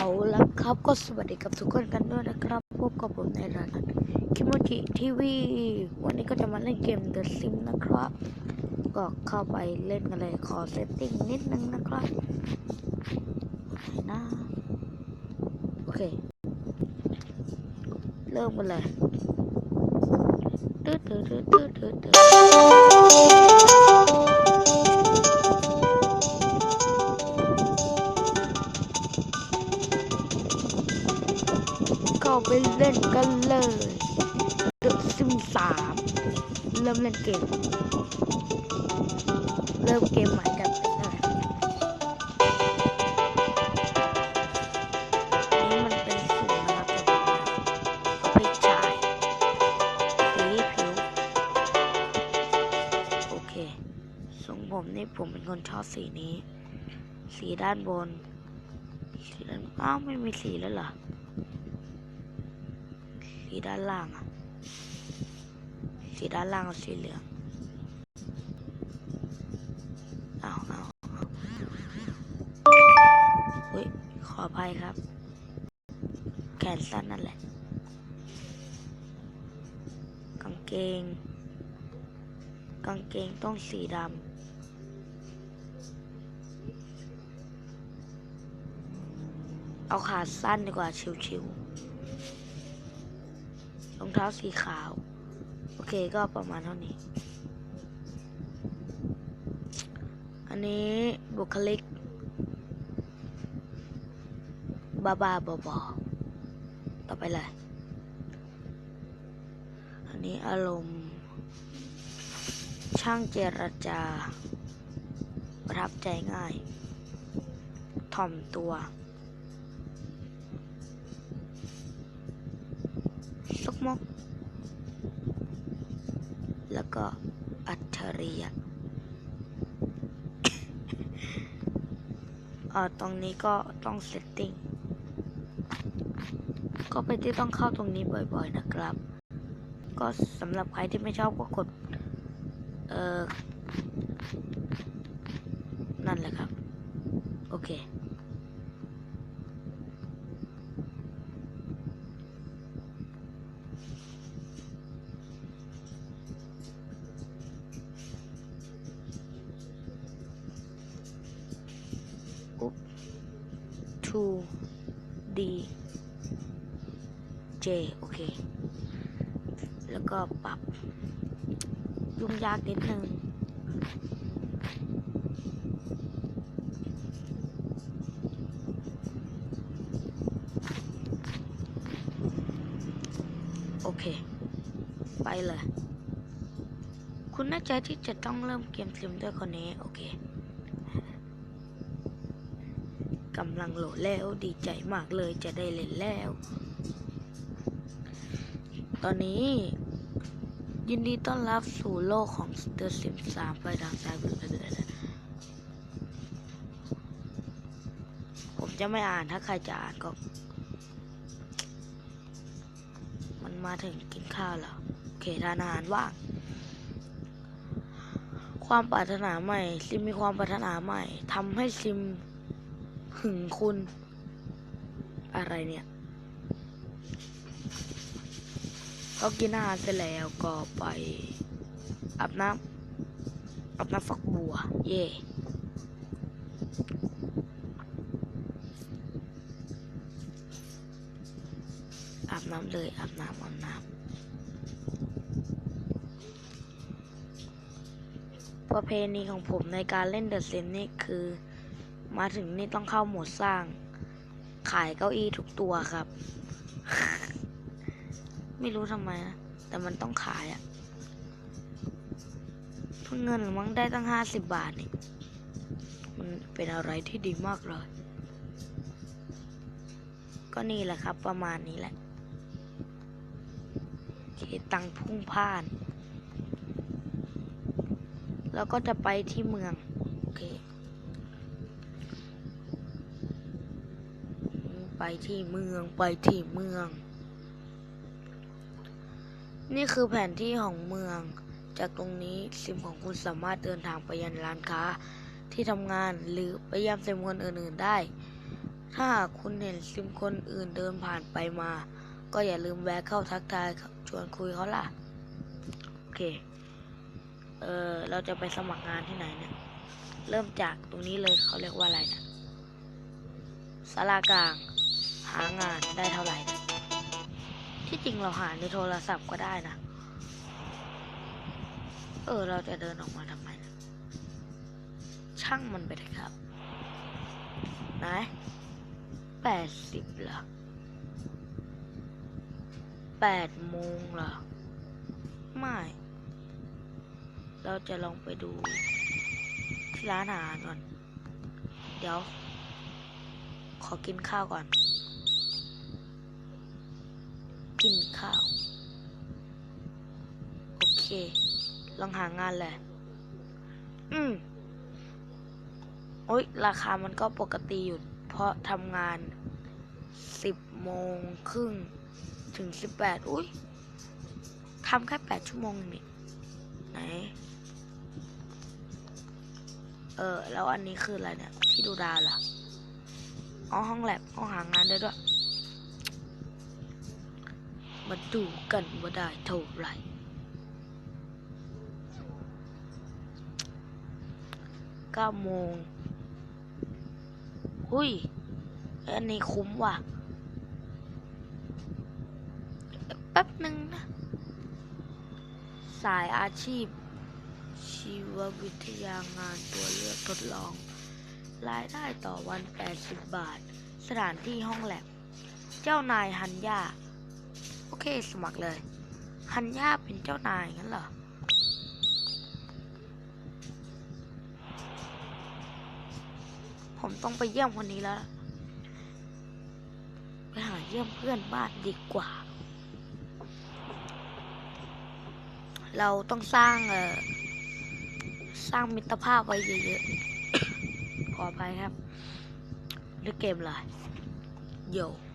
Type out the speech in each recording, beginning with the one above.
เอาละครับก็สวัสดีกับทุกคนกันด้วยนะครับพบกับผมในรายการคิโมจิทีวีวันนี้ก็จะมาเล่นเกม The Sim นะครับ ก็เข้าไปเล่นกันเลยขอเซตติ้งนิดนึงนะครับไหนนะโอเค เริ่มกันเลยตืดตืดตืดตืดตืด ล่นเกม เริ่มเกมใหม่กันนี่มันเป็นสูงนะครับแต่ผมนะก็ไปฉายสีผิวโอเคทรงผมนี่ผมเป็นคนชอบสีนี้ สีด้านบน สีด้านอ้าวไม่มีสีแล้วเหรอ สีด้านล่างอะ ด้านล่างสีเหลืองเอาเอาเอาเฮ้ยขออภัยครับ แขนสั้นนั่นแหละกางเกง กางเกงต้องสีดำเอาขาสั้นดีกว่าชิวๆรองเท้าสีขาว เคก็ประมาณเท่านี้ อันนี้บุคลิกบ้าบาบอบอต่อไปเลย อันนี้อารมณ์ ช่างเจรจา ประทับใจง่าย ถ่อมตัว อ่อตรงนี้ก็ต้องเซตติ้งก็เป็นที่ต้องเข้าตรงนี้บ่อยๆนะครับ ก็สำหรับใครที่ไม่ชอบก็กด เออนั่นแหละครับ โอเค 2 D J โอเค แล้วก็ปรับยุ่งยากนิดนึงโอเค ไปเลย คุณน่ใจะที่จะต้องเริ่มเกมซิมด้วยคนนี้ โอเค กำลังโหลดแล้วดีใจมากเลยจะได้เล่นแล้ว ตอนนี้ ยินดีต้อนรับสู่โลกของ The Sims 3ไปทางซ้ายมือเลยผมจะไม่อ่านถ้าใครจะอ่านก็ มันมาถึงกินข้าวแล้วโอเคทานอาหารว่างความปรารถนาใหม่ ซิมมีความปรารถนาใหม่ทำให้ซิม หึงคุณ อะไรเนี่ยก็กินอาหารเสร็จแล้วก็ไปอาบน้ำอาบน้ำฝักบัว เย่อาบน้ำเลยอาบน้ำอาบน้ำประเพณีของผมในการเล่นเดอะเซนนี่คือ มาถึงนี่ต้องเข้าโหมดสร้าง ขายเก้าอี้ทุกตัวครับ ไม่รู้ทำไมนะ แต่มันต้องขายอะเพิ่งเงินมั้งได้ตั้งห้าสิบบาทนี่ มันเป็นอะไรที่ดีมากเลย ก็นี่แหละครับ ประมาณนี้แหละเคตังพุ่งพ่าน แล้วก็จะไปที่เมือง โอเค ที่เมืองไปที่เมือง นี่คือแผนที่ของเมือง จากตรงนี้ซิมของคุณสามารถเดินทางไปยังร้านค้าที่ทำงานหรือไปยังเซมคนอื่นๆได้ ถ้าคุณเห็นซิมคนอื่นเดินผ่านไปมา ก็อย่าลืมแวะเข้าทักทายชวนคุยเขาล่ะ โอเค เออเราจะไปสมัครงานที่ไหนเนี่ย เริ่มจากตรงนี้เลยเขาเรียกว่าอะไรนะสารากลางางานได้เท่าไหร่นะที่จริงเราหาในโทรศัพท์ก็ได้นะ เออ เราจะเดินออกมาทำไมนะช่างมันไปเถอะครับไหนแปดสิบเหรอแปดโมงเหรอ ไม่ เราจะลองไปดูที่ร้านอาหารก่อน เดี๋ยว ขอกินข้าวก่อน กินข้าว โอเค ลองหางานเลยอืมโอ๊ยราคามันก็ปกติอยู่ เพราะทำงานสิบโมงครึ่งถึงสิบแปดอุ้ยทำแค่แปดชั่วโมงนี่ไหน เออ แล้วอันนี้คืออะไรเนี่ย ที่ดูดาวเหรออ๋อห้องแลบห้องหางานได้ด้วย มาดูกันว่าได้เท่าไหร่ เก้าโมง หุยอันนี้คุ้มว่ะ แป๊บหนึ่งนะ สายอาชีพ ชีววิทยางานตัวเลือกทดลอง รายได้ต่อวัน 80 บาท สถานที่ห้องแลบ เจ้านายฮันยาโอเค สมัครเลยฮันยาเป็นเจ้านายงั้นเหรอ ผมต้องไปเยี่ยมคนนี้แล้ว ไปหาเยี่ยมเพื่อนบ้านดีกว่า เราต้องสร้างเอ่อสร้างมิตรภาพไว้เยอะๆ ขออภัยครับเล่นเกมอะไรโยโอ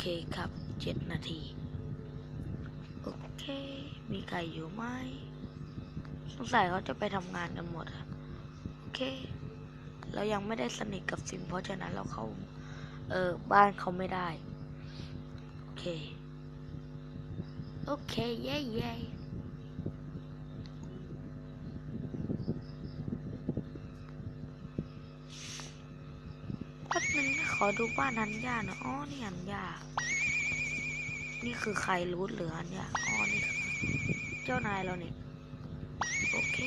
เคครับเจ็ดนาที โอเค มีใครอยู่ไหมสงสัยเขาจะไปทำงานกันหมดอะโอเค เรายังไม่ได้สนิทกับซิมเพราะฉะนั้นเราเข้า เออ บ้านเขาไม่ได้ โอเค โอเค เย้เย้แป๊บนึงนะข อดูบ้านนันยาหน่อยอ๋อนี่อันยานี่คือใครรู้หรืออันยาอ๋อนี่คือเจ้านายเราเนี่ยโอเค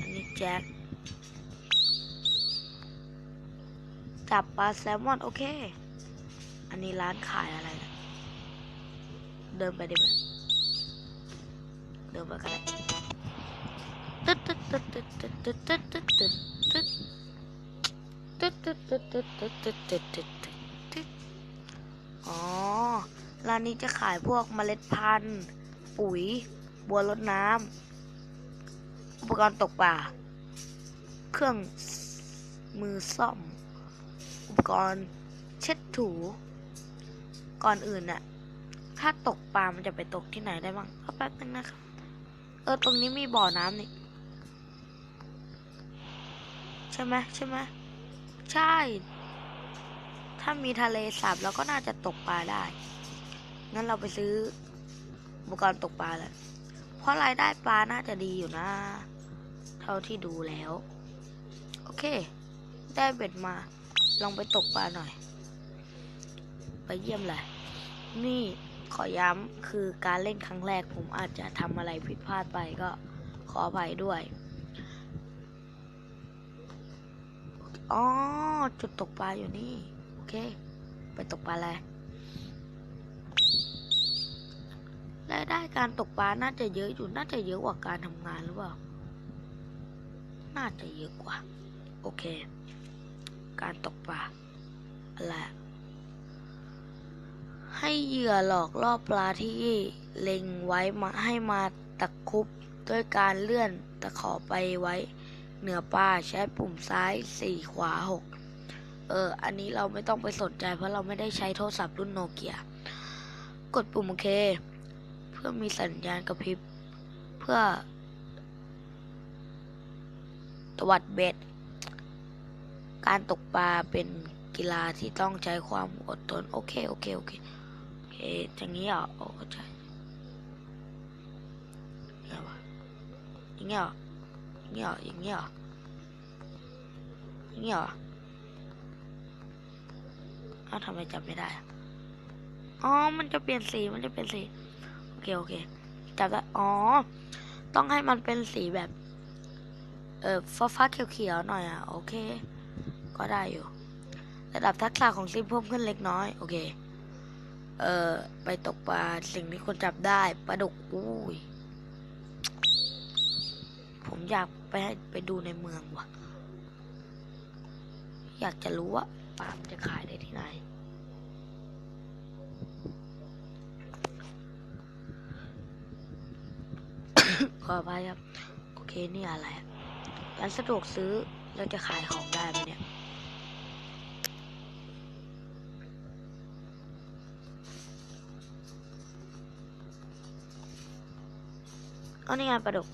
อันนี้แจ็คจับปลาแซลมอน โอเค อันนี้ร้านขายอะไรนะเดินไปดิไหมเดินไปกันตึ๊ดตึ๊ดตึ๊ดตึ๊ดตึ๊ดตึ๊ดตึ๊ด ตึ๊ดตึ๊ดตึ๊ดตึ๊ดตึ๊ดตึ๊ดตึ๊ดตึ๊ดตึ๊ดอ๋อ ร้านนี้จะขายพวกเมล็ดพันธุ์ ปุ๋ย บัวรดน้ำอุปกรณ์ตกปลา เครื่องมือซ่อม อุปกรณ์เช็ดถู ก่อนอื่นน่ะ ถ้าตกปลา มันจะไปตกที่ไหนได้บ้างเอาแป๊บนึงนะครับ เออ ตรงนี้มีบ่อน้ำนี่ ใช่ไหมใช่ไหม ใช่ ถ้ามีทะเลสาบเราก็น่าจะตกปลาได้ งั้นเราไปซื้ออุปกรณ์ตกปลาเลย เพราะรายได้ปลาน่าจะดีอยู่นะ เท่าที่ดูแล้ว โอเค ได้เบ็ดมา ลองไปตกปลาหน่อย ไปเยี่ยมเลย นี่ขอย้ำคือการเล่นครั้งแรกผมอาจจะทำอะไรผิดพลาดไปก็ขออภัยด้วย อ๋อ จุดตกปลาอยู่นี่ โอเค ไปตกปลาเลยรายได้การตกปลาน่าจะเยอะอยู่ น่าจะเยอะกว่าการทำงานหรือเปล่า น่าจะเยอะกว่า โอเค การตกปลา อะไร ให้เหยื่อหลอกล่อปลาที่เล็งไว้มาให้มาตะคุบด้วยการเลื่อนตะขอไปไว้ เหนือปลาใช้ปุ่มซ้ายสี่ขวาหกเออ อันนี้เราไม่ต้องไปสนใจเพราะเราไม่ได้ใช้โทรศัพท์รุ่นโนเกีย กดปุ่มโอเค เพื่อมีสัญญาณกระพริบ เพื่อตวัดเบ็ด การตกปลาเป็นกีฬาที่ต้องใช้ความอดทน โอเค โอเค โอเคโอเคอย่างนี้เหรอโอ้ใจอย่างเงี้ยวะอย่างเงี้ยเหรอ เงี้ยอย่างเงี้ยอย่างเงี้ยเหรอเอ้าทำไมจับไม่ได้ อ๋อ มันจะเปลี่ยนสี มันจะเปลี่ยนสี โอเค โอเค จับได้ อ๋อ ต้องให้มันเป็นสีแบบ เออฟ้าฟ้าๆเขียวๆหน่อยอะ โอเค ก็ได้อยู่ ระดับทักษะของซิมเพิ่มขึ้นเล็กน้อย โอเค เออไปตกปลาสิ่งที่คนจับได้ ปลาดุก อุ้ย อยากไปไปดูในเมืองว่ะ อยากจะรู้ว่าปลามจะขายได้ที่ไหน ขออภัยครับ โอเคนี่อะไรร้านสะดวกซื้อเราจะขายของได้ไหมเนี่ยเอานี่ไงปลาดุก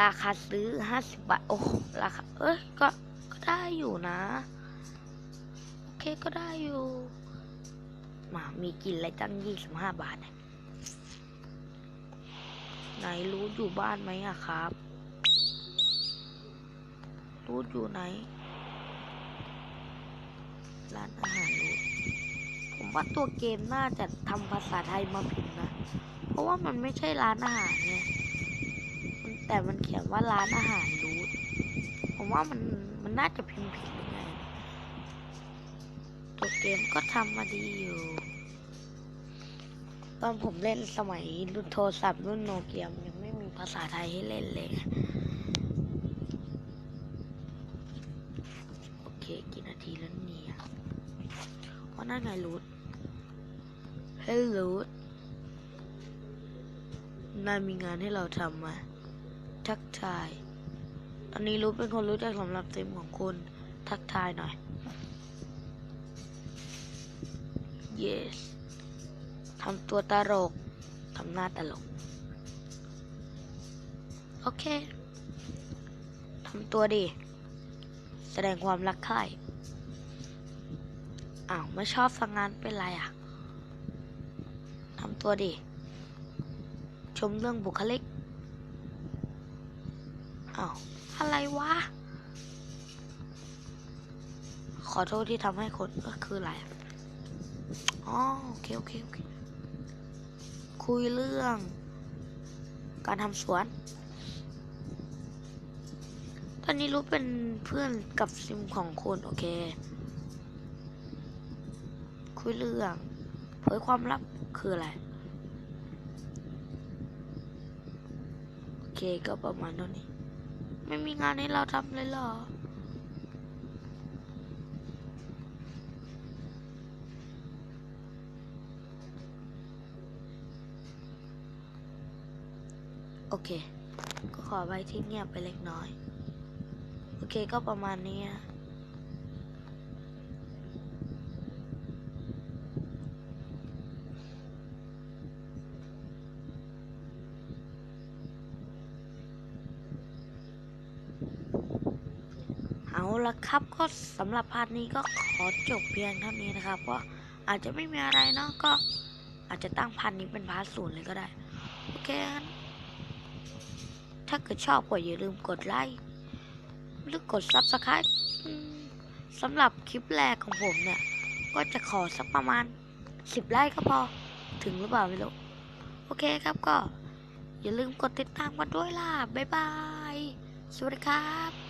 ราคาซื้อห้าสิบบาท โอ้ราคา เอ้ยก็ ก็ได้อยู่นะ โอเค ก็ได้อยู่ มา มีกินอะไรตั้งยี่สิบห้าบาทไหนรู้อยู่บ้านไหมอะครับ รู้อยู่ไหน ร้านอาหารรู้ผมว่าตัวเกมน่าจะทำภาษาไทยมาผิดนะ เพราะว่ามันไม่ใช่ร้านอาหารไงมัน แต่มันเขียนว่าร้านอาหารรูทผมว่ามันมันน่าจะพิมพ์ผิดหรือไงตัวเกมก็ทำมาดีอยู่ ตอนผมเล่นสมัยรุ่นโทรศัพท์รุ่นโนเกียมยังไม่มีภาษาไทยให้เล่นเลย โอเคกี่นาทีแล้วเนี่ยเพราะนั่นไงรูทเฮ้ยรูทนายมีงานให้เราทำมา ทักทายตอนนี้รู้เป็นคนรู้จักสำหรับซิมของคุณ ทักทายหน่อย yes ทำตัวตลก ทำหน้าตลก โอเค ทำตัวดี แสดงความรักใคร่อ้าว ไม่ชอบฟังงานเป็นไรอะ ทำตัวดี ชมเรื่องบุคลิก อ้าวอะไรวะ ขอโทษที่ทำให้คนก็คืออะไรอ๋อโอเคโอเคโอเค คุยเรื่อง การทำสวน ตอนนี้รู้เป็นเพื่อนกับซิมของคุณโอเค คุยเรื่อง เผยความลับคืออะไรโอเคก็ประมาณเท่านี้ ไม่มีงานให้เราทำเลยเหรอ โอเค ก็ขอไว้ที่เงียบไปเล็กน้อย โอเคก็ประมาณนี้นะเอาละ ครับก็สำหรับพาร์ทนี้ก็ขอจบเพียงเท่านี้นะครับ เพราะอาจจะไม่มีอะไรเนาะก็อาจจะตั้งพาร์ทนี้เป็นพาร์ทศูนย์เลยก็ได้ โอเคนถ้าเกิดชอบก็อย่าลืมกดไลค์หรือกด subscribe อืมสำหรับคลิปแรกของผมเนี่ย ก็จะขอสักประมาณ 10 ไลค์ก็พอถึงหรือเปล่าไม่รู้โอเคครับก็ อย่าลืมกดติดตามกันด้วยล่ะ บ๊ายบาย สวัสดีครับ